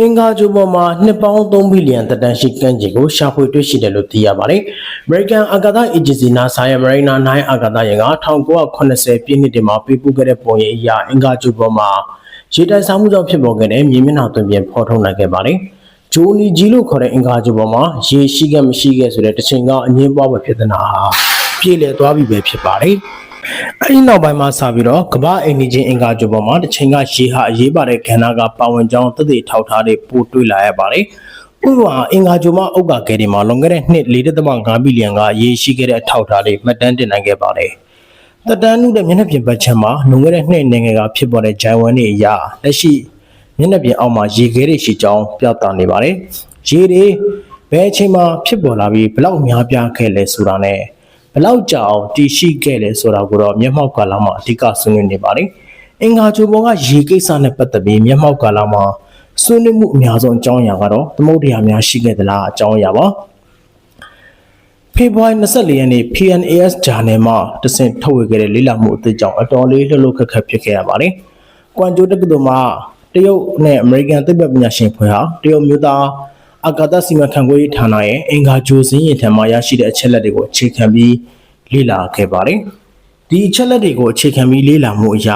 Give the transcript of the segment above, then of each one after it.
အင်္ဂါဂျိုပေါ်မှာနှစ်ပေါင်း3ဘီလီယံတက်တန်းရှိကမ်းခြေကိုရှာဖွေတွေ့ရှိတယ်လို့သိရပါတယ်။ American အာကာသ Agency NASA ရဲ့ Mariner 9အာကာသယာဉ်က1980ပြည့်နှစ်တည်းမှာပေးပို့ခဲ့တဲ့ပုံရိပ်အရအင်္ဂါဂျိုပေါ်မှာရေတိုက်စားမှုကြောင့်ဖြစ်ပေါ်ခဲ့တဲ့မြေမျက်နှာသွင်ပြင်ဖော်ထုတ်နိုင်ခဲ့ပါတယ်။ဂျိုနီဂျီလို့ခေါ်တဲ့အင်္ဂါဂျိုပေါ်မှာရေရှိခဲ့မရှိခဲ့ဆိုတဲ့တချိန်ကအငင်းပွားပဲဖြစ်တဲ့နာဟာပြည့်လည်သွားပြီပဲဖြစ်ပါတယ်။ အဲဒီနောက်ပိုင်းမှာစပြီးတော့ကမ္ဘာအိမ်နီးချင်းအင်္ဂါဂျိုပေါ်မှာတစ်ချိန်ကရေဟာအရေးပါတဲ့ကဏ္ဍကပါဝင်ကြောင်းသတိထောက်ထားတွေပို့တွေ့လာရပါတယ်။ဥပမာအင်္ဂါဂျိုမှာဥက္ကာကဲဒီမှာလွန်ခဲ့တဲ့နှစ်4.5ဘီလီယံကရေရှိခဲ့တဲ့အထောက်အထားတွေမှတ်တမ်းတင်နိုင်ခဲ့ပါတယ်။တက်တန်းနုတဲ့မျက်နှာပြင်ပတ်ချက်မှာလွန်ခဲ့တဲ့နှစ်နိုင်ငံကဖြစ်ပေါ်တဲ့ဂျိုင်ဝမ်တွေအရာလက်ရှိမျက်နှာပြင်အောက်မှာရေခဲတွေရှိကြောင်းပြသနေပါတယ်။ရေတွေဘယ်အချိန်မှာဖြစ်ပေါ်လာပြီးဘလောက်များပြားခဲ့လဲဆိုတာနဲ့ ဘလောက်ကြာအောင်တည်ရှိခဲ့လဲဆိုတာကိုတော့မျက်မှောက်ကာလမှာအဓိကဆွေးနွေးနေပါတယ်။အင်္ဂါဂျိုပေါ်ကရေကိစ္စနဲ့ပတ်သက်ပြီးမျက်မှောက်ကာလမှာဆွေးနွေးမှုအများဆုံးအကြောင်းအရာကတော့သမုဒ္ဒရာများရှိခဲ့သလားအကြောင်းအရာပါ။ဖေဖော်ဝါရီ24ရက်နေ့ PNAS ဂျာနယ်မှာတစင်ထုတ်ဝေခဲ့တဲ့လေ့လာမှုအသစ်ကြောင့်အတော်လေးလှုပ်လှုပ်ခက်ခက်ဖြစ်ခဲ့ရပါတယ်။ကွမ်ကျိုတက္ကသိုလ်မှာတရုတ်နဲ့အမေရိကန်သိပ္ပံပညာရှင်ဖွဲ့ဟာတရုတ်မျိုးသား အာကာသစီမံခန့်ခွဲရေးဌာနရဲ့အင်္ဂါဂျိုစင်းရင်ထံမှရရှိတဲ့အချက်လက်တွေကိုအခြေခံပြီးလေ့လာခဲ့ပါတယ်။ဒီအချက်လက်တွေကိုအခြေခံပြီးလေ့လာမှုအရ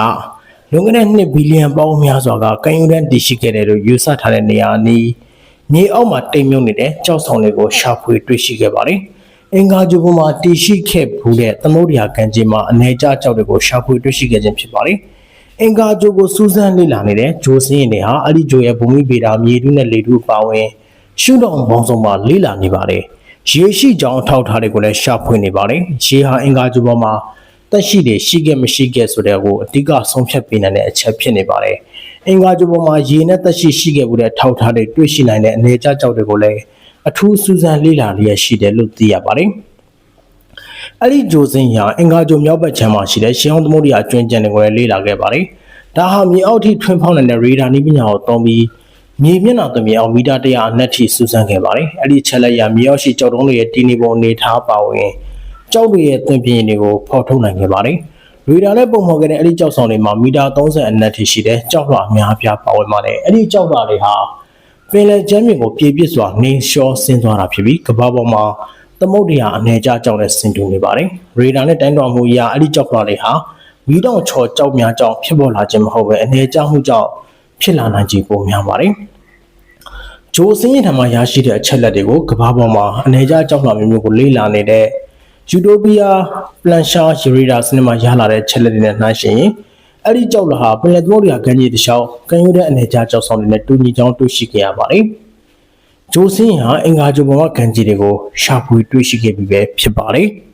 လွန်ခဲ့တဲ့2ဘီလီယံပေါင်းများစွာကကံယူတန်းတည်ရှိခဲ့တယ်လို့ယူဆထားတဲ့နေရာအနီးမြေအောက်မှာတိမ်မြုပ်နေတဲ့ကြောက်ဆောင်တွေကိုရှာဖွေတွေ့ရှိခဲ့ပါတယ်။အင်္ဂါဂျိုဘမှာတည်ရှိခဲ့ဘူးတဲ့သမုဒ္ဒရာကံကြီးမှာအနေကျကြောက်တွေကိုရှာဖွေတွေ့ရှိခဲ့ခြင်းဖြစ်ပါတယ်။အင်္ဂါဂျိုကိုစူးစမ်းလေ့လာနေတဲ့ဂျိုစင်းရင်တွေဟာအဲ့ဒီဂျိုရဲ့ဘူမိဗေဒမြေထုနဲ့လေထုအပါအဝင် ရှုထောင့်ပေါင်းစုံမှာလေ့လာနေပါတယ်။ရေရှိကြောင်းအထောက်အထားတွေကိုလည်းရှာဖွေနေပါတယ်။ရေဟာအင်္ဂါဂျိုပေါ်မှာတက်ရှိတွေရှိခဲ့မရှိခဲ့ဆိုတဲ့ကိုအဓိကဆုံးဖြတ်ပေးနိုင်တဲ့အချက်ဖြစ်နေပါတယ်။အင်္ဂါဂျိုပေါ်မှာရေနဲ့တက်ရှိရှိခဲ့မှုတဲ့ထောက်ထားတွေတွေ့ရှိနိုင်တဲ့အနေအကျကြောက်တွေကိုလည်းအထူးစူးစမ်းလေ့လာလျက်ရှိတယ်လို့သိရပါတယ်။အဲ့ဒီဂျိုစင်ဟာအင်္ဂါဂျိုမြောက်ဘက်ခြမ်းမှာရှိတဲ့ရှင်းအောင်သမုဒ္ဒရာကျွန်းကျန်တွေကိုလည်းလေ့လာခဲ့ပါတယ်။ဒါဟာမြေအောက်ထိထွန်းဖောက်နိုင်တဲ့ရေဒါနီးပညာကိုသုံးပြီး မြေမျက်နှာသွင်မြေအောင်မီတာ100အနက်ထိစူးစမ်းခဲ့ပါတယ်။အဲ့ဒီချက်လက်ရမြေအောက်ရှိကြောက်တုံးတွေရဲ့တည်နေပုံအနေထားပါဝင်ကြောက်တွေရဲ့သွင်ပြင်တွေကိုဖော်ထုတ်နိုင်ခဲ့ပါတယ်။ရေဒါနဲ့ပုံဖော်ခဲ့တဲ့အဲ့ဒီကြောက်ဆောင်တွေမှာမီတာ30အနက်ထိရှိတဲ့ကြောက်လွှာအများအပြားပါဝင်ပါတယ်။အဲ့ဒီကြောက်လွှာတွေဟာပင်လယ်ကျမ်းပြင်ကိုပြေပြစ်စွာနေလျှောဆင်းသွားတာဖြစ်ပြီးကမ္ဘာပေါ်မှာသမုဒ္ဒရာအနေကျကြောက်နဲ့ဆင်တူနေပါတယ်။ရေဒါနဲ့တိုင်းတော်မူအရာအဲ့ဒီကြောက်လွှာတွေဟာမီးတောင်ချော်ကြောက်များကြောင့်ဖြစ်ပေါ်လာခြင်းမဟုတ်ပဲအနေကျမှုကြောင့် ဖြစ်လာနိုင်ခြင်းပိုများပါတယ်။ဂျိုစင်းရင်ထံမှရရှိတဲ့အချက်လက်တွေကိုကမ္ဘာပေါ်မှာအနေကျကြောက်လွှာမျိုးမျိုးကိုလေ့လာနေတဲ့ယူတိုပီးယားပလန်ရှာရီရီဒါစနစ်မှာရလာတဲ့ချက်လက်တွေနဲ့နှိုင်းယှဉ်ရင်အဲ့ဒီကြောက်လွှာဟာပင်လယ်သမုဒ္ဒရာကမ်းခြေတစ်လျှောက်ကမ်းရိုးတဲ့အနေကျကြောက်ဆောင်တွေနဲ့တူညီကြောင်းတွေ့ရှိခဲ့ရပါတယ်။ဂျိုစင်းဟာအင်္ဂါဂျိုပေါ်ကကမ်းခြေတွေကိုရှာဖွေတွေ့ရှိခဲ့ပြီးပဲဖြစ်ပါတယ်။